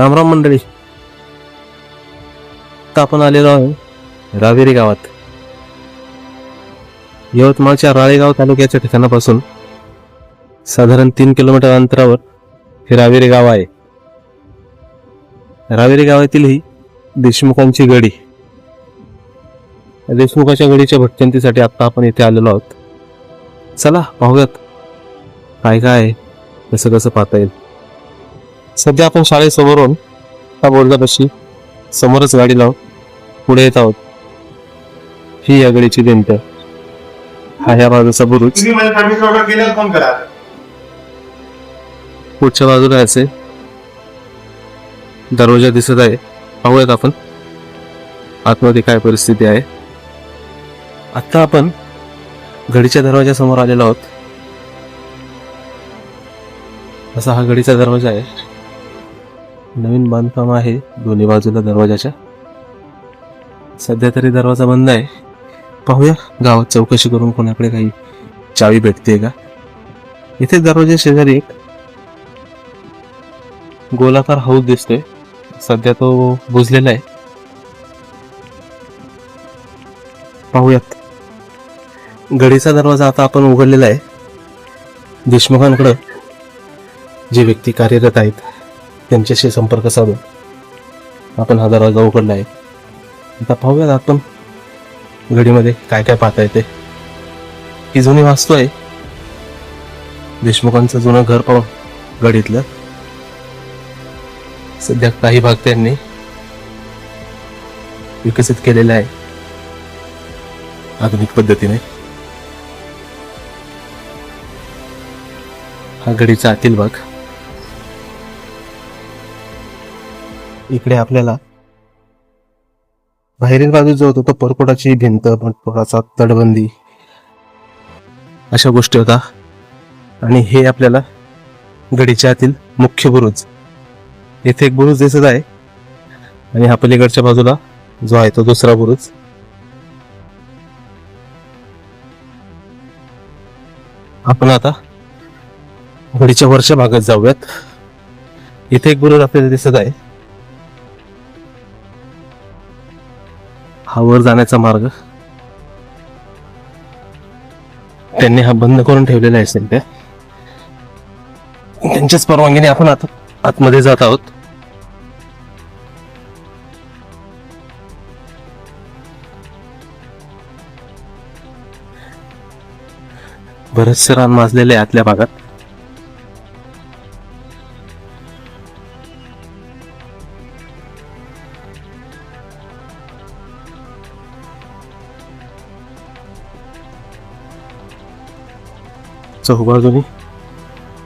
राम राम मंडळी. आता आपण आलेलो आहे रावेरी गावात. यवतमाळच्या राळेगाव तालुक्याच्या ठिकाणापासून साधारण तीन किलोमीटर अंतरावर हे रावेरी गाव आहे. रावेरी गावातील ही देशमुखांची गडी. देशमुखाच्या गडीच्या भटकंतीसाठी आता आपण इथे आलेलो आहोत. चला पाहूयात. काय काय आहे कसं कसं पाहता येईल. सध्या आपण शाळेसमोरून हा बोर्डापाशी समोरच गाडी लावून पुढे येत आहोत. ही या गडीची भिंत. हा ह्या बाजूचा बुरुज. पुढच्या बाजूला असे दरवाजा दिसत आहे. पाहूयात आपण. आतमध्ये काय परिस्थिती आहे. आता आपण गडीच्या दरवाजासमोर आलेलो आहोत. असा हा गडीचा दरवाजा आहे. नवीन बांधकाम आहे दोन्ही बाजूला दरवाजाच्या. सध्या तरी दरवाजा बंद आहे. पाहूया गावात चौकशी करून कोणाकडे काही चावी भेटते का? इथे दरवाजा शेजारी एक गोलाकार हाऊस दिसतोय. सध्या तो बुजलेला आहे. पाहूयात. गडीचा दरवाजा आता आपण उघडलेला आहे. देशमुखांकडं जे व्यक्ती कार्यरत आहेत त्यांच्याशी संपर्क साधून आपण हा दरवाजा उघडला आहे. आता पाहूयात आपण गडीमध्ये काय काय पाहता येते. ही जुनी वास्तू आहे. देशमुखांचं जुनं घर पाहून गडीतलं सध्या काही भाग त्यांनी विकसित केलेला आहे. आधुनिक पद्धतीने. हा गडीचा आतील भाग. इकडे आपल्याला. बाहेरील बाजू जो होतो तो परकोटाची भिंत परकोटाचा तटबंदी. अशा गोष्टी होता. आणि हे आपल्याला गडीच्या आतील मुख्य बुरुज. येथे एक बुरुज दिसत आहे. आणि हा पलीकडच्या बाजूला जो आहे तो दुसरा बुरुज. आपण आता गडीच्या वरच्या भागात जाऊयात. इथे एक बुरुज आपल्याला दिसत आहे. हा वर जाण्याचा मार्ग. त्यांनी हा बंद करून ठेवलेला असेल त्या त्यांच्याच परवानगीने आपण आता आतमध्ये जात आहोत. बरेचसे रान माजलेले आहे आतल्या भागात. चौबाजूनी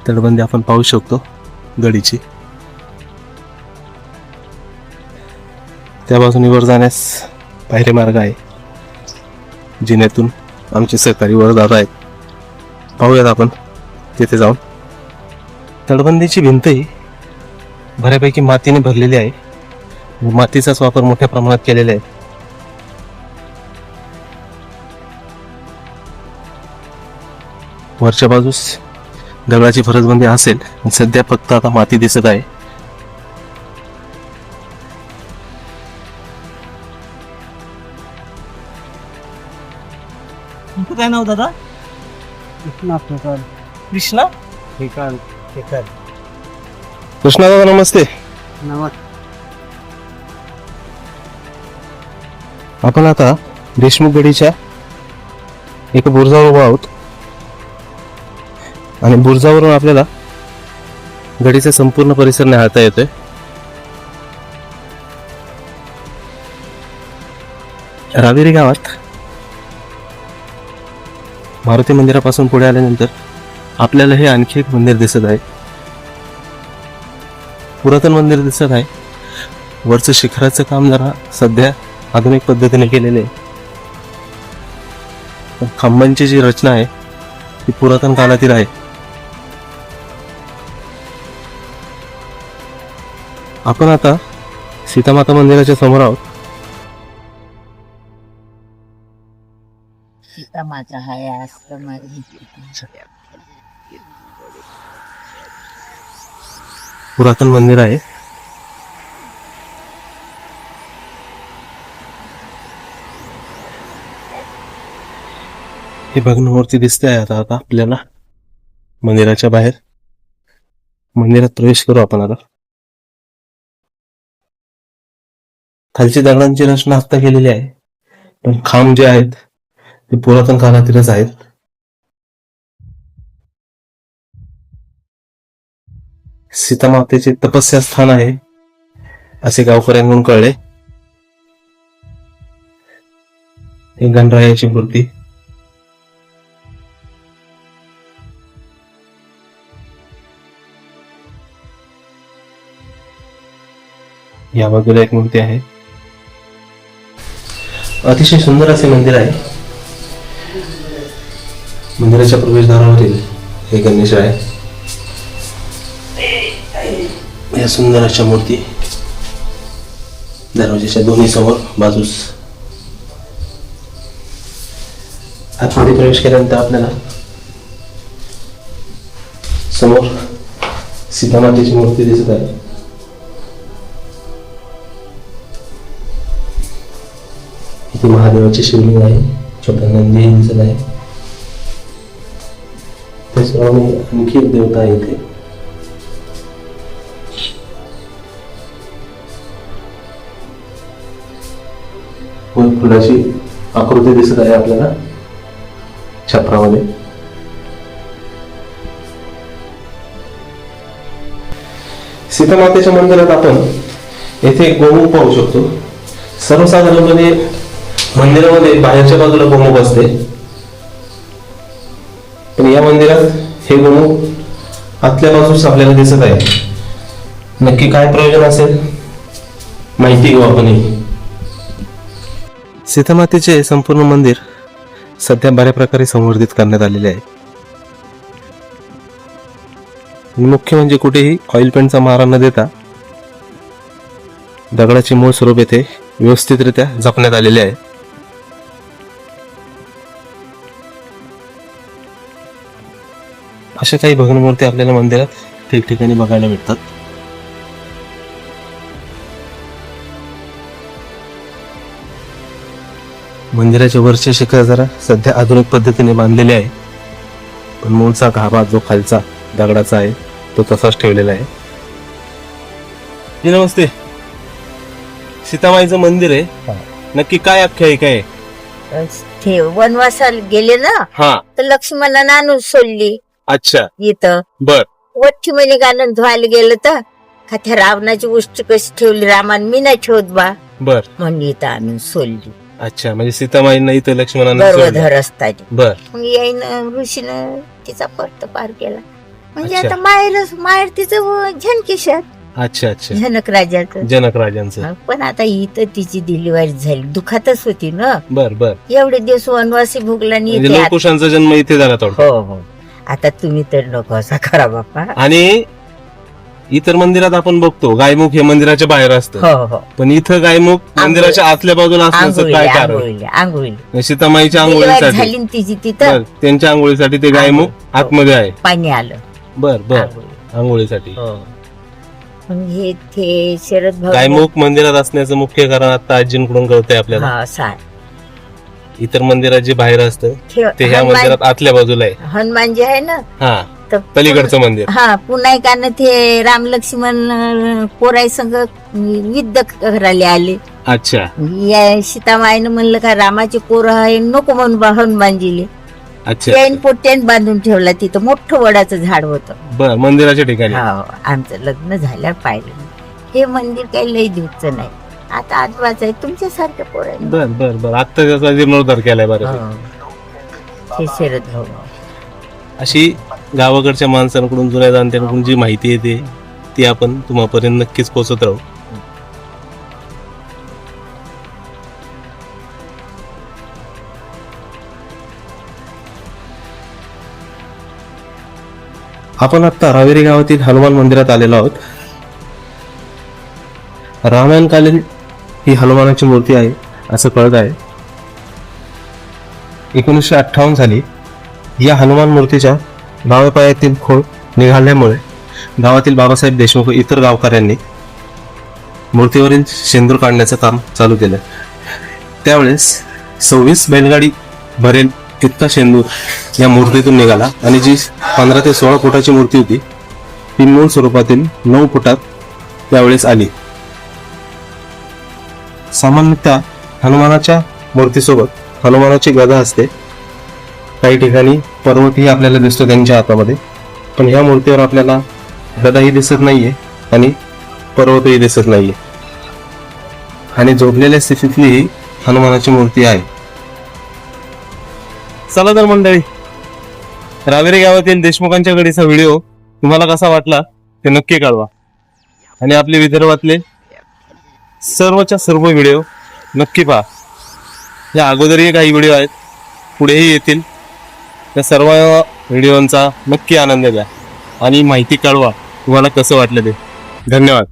तटबंदी आपण पाहू शकतो गडीची. त्या बाजूने वर जाण्यास पायरी मार्ग आहे जिन्यातून आमचे सहकारी वर जात आहेत. पाहूयात आपण तिथे जाऊन. तटबंदीची भिंतही बऱ्यापैकी मातीने भरलेली आहे. मातीचाच वापर मोठ्या प्रमाणात केलेला आहे. वरच्या बाजूस दगडाची फरसबंदी असेल सध्या फक्त आता माती दिसत आहे. तुमचं काय नाव दादा? कृष्णा? कृष्णा दादा नमस्ते. आपण आता देशमुख गडीच्या एका बुरुजावर उभा आहोत. आणि बुर्जावरून आपल्याला गडीचा संपूर्ण परिसर निहाळता येतोय रावेरी गावात मारुती मंदिरापासून पुढे आल्यानंतर आपल्याला हे आणखी एक मंदिर दिसत आहे. पुरातन मंदिर दिसत आहे. वरचं शिखराचं काम जरा सध्या आधुनिक पद्धतीने केलेले आहे. खांबांची जी रचना आहे ती पुरातन काळातील आहे. आपण आता सीतामाता मंदिराच्या समोर आहोत. पुरातन मंदिर आहे. हे भग्नमूर्ती दिसते आहे आता आता आपल्याला मंदिराच्या बाहेर. मंदिरात प्रवेश करू आपण आता. खालची दगडांची रचना आत्ता केलेली आहे. पण खांब जे आहेत ते पुरातन काळातीलच आहेत. सीतामातेचे तपस्या स्थान आहे असे गावकऱ्यांकडून कळले. हे गणरायाची मूर्ती. या बाजूला एक मूर्ती आहे. अतिशय सुंदर असे मंदिर आहे. मंदिराच्या प्रवेशद्वारावरील हे गणेश आहे. या सुंदर अशा मूर्ती दरवाजाच्या दोन्ही समोर बाजूस. आतमध्ये प्रवेश केल्यानंतर आपल्याला समोर सीतामातेची मूर्ती दिसत आहे. ती महादेवाचे शिवलिंग आहे छोटा नंदी दिसत आहे त्याचप्रमाणे आणखी एक देवता आहे इथे. फुलाची आकृती दिसत आहे आपल्याला छपरामध्ये सीतामातेच्या मंदिरात आपण येथे एक गोमुख पाहू शकतो. सर्वसाधारणपणे मंदिरामध्ये बाहेरच्या बाजूला गोमुख असते. पण या मंदिरात हे गोमुख आतल्या बाजूस आपल्याला दिसत आहे. नक्की काय प्रयोजन असेल? माहिती घेऊ आपण सीतामातेचे संपूर्ण मंदिर सध्या बऱ्या प्रकारे संवर्धित करण्यात आलेले आहे. मुख्य म्हणजे कुठेही ऑइल पेंटचा मारा न देता दगडाचे मूळ स्वरूप येथे व्यवस्थितरित्या जपण्यात आलेले आहे. अशा काही भग्नमूर्ती आपल्याला मंदिरात ठिकठिकाणी बघायला भेटतात. मंदिराच्या वरचे शिखर जरा सध्या आधुनिक पद्धतीने बांधलेले आहे. पण मूळचा गाभा जो खालचा दगडाचा आहे तो तसाच ठेवलेला आहे. जी नमस्ते. सीतामाईचं मंदिर आहे. नक्की काय आख्यायिका आहे? ते वनवासाला गेले ना? हा. तर लक्ष्मणानं आणून सोडली. अच्छा. इथं. बर. वठ्ठी म्हणे गाणं धुवायला गेलं तर का त्या रावणाची गोष्ट कशी ठेवली रामान? मी नाही ठेवत बा. बर. म्हणून इथं आणून सोडली. अच्छा म्हणजे सीतामाईंना इथं लक्ष्मणानं सोडलं. असताना बर. मग याईनं ऋषीनं तिचा परत पार केला. म्हणजे अच्छा. आता माहेरच माहेर तिचं झनकेशात अच्छा अच्छा. झनक राजाचं. जनक राजांचं. पण आता इथं तिची डिलिव्हरी झाली. दुखातच होती ना. बर बर. एवढे दिवस वनवासी भोगला आणि म्हणजे इथे लोकुशांचा जन्म इथे झाला थोडा हो हो. आता तुम्ही तर नको असा करा बापा आणि इतर मंदिरात आपण बघतो गायमुख हे मंदिराच्या बाहेर असतं. हो हो. पण इथं गायमुख मंदिराच्या आतल्या बाजूला असण्याचं आंघोळी काय कारण? आंघोळी आंघोळी. सीतामाईच्या आंघोळीसाठी. झाली ना तिची तिथं? त्यांच्या आंघोळीसाठी ते गायमुख आंघोळ. आतमध्ये आहे. पाणी आलं. बर बर. आंघोळी. आंघोळीसाठी. हो. मग हे ते शरद गायमुख मंदिरात असण्याचं मुख्य कारण आता आजींकडून कळतंय आपल्याला. हा इतर मंदिरात जे बाहेर असतं ठेव- ते ह्या हनुमान- मंदिरात आतल्या बाजूला आहे. हनुमान जे आहे ना? हा तर पलीकडचं मंदिर. हा पुन्हा एकानं ते राम लक्ष्मण पोराई संग युद्ध करायला आले. अच्छा. या सीतामाईनं म्हणलं का रामाचे पोर आहे नको म्हणून बा हनुमानजीले. अच्छा. बांधून ठेवला तिथं मोठं वडाचं झाड होतं. बर मंदिराच्या ठिकाणी. हो आमचं लग्न झाल्यावर पाहिलं. हे मंदिर काही लई दिवचं नाही. आता आजबाच आहे तुमच्यासारख्या पोरांनी बर बर बर. आता त्याचा जीर्णोद्धार केलाय बरं हो. हे. शरद भाऊ. अशी गावाकडच्या माणसांकडून जुन्या जाणत्यांकडून जी माहिती येते ती आपण तुम्हापर्यंत नक्कीच पोहोचत राहू. आपण आता रावेरी गावातील हनुमान मंदिरात आलेलो आहोत. रामायणकालीन ही हनुमानाची मूर्ती आहे असं कळत आहे. एकोणीसशे अठ्ठावन्न साली या हनुमान मूर्तीच्या डाव्या पायातील खोळ निघाल्यामुळे गावातील बाबासाहेब देशमुख व इतर गावकऱ्यांनी मूर्तीवरील शेंदूर काढण्याचं काम चालू केलं. त्यावेळेस सव्वीस बैलगाडी भरेल इतका शेंदूर या मूर्तीतून निघाला आणि जी पंधरा ते सोळा फुटाची मूर्ती होती ती मूळ स्वरूपातील नऊ फुटात त्यावेळेस आली. सामान्यतः हनुमानाच्या मूर्तीसोबत हनुमानाची गदा असते. काही ठिकाणी पर्वतही आपल्याला दिसतो त्यांच्या हातामध्ये पण ह्या मूर्तीवर आपल्याला गदाही दिसत नाहीये आणि पर्वतही दिसत नाहीये. आणि झोपलेल्या स्थितीतली ही हनुमानाची मूर्ती आहे. चला तर मंडळी रावेरी गावातील देशमुखांच्या गडीचा व्हिडिओ तुम्हाला कसा वाटला ते नक्की कळवा. आणि आपले विदर्भातले सर्वच्या सर्व व्हिडिओ नक्की पहा. या अगोदरही काही व्हिडिओ आहेत पुढेही येतील. त्या सर्व व्हिडिओंचा नक्की आनंद घ्या आणि माहिती कळवा तुम्हाला कसं वाटलं ते. धन्यवाद.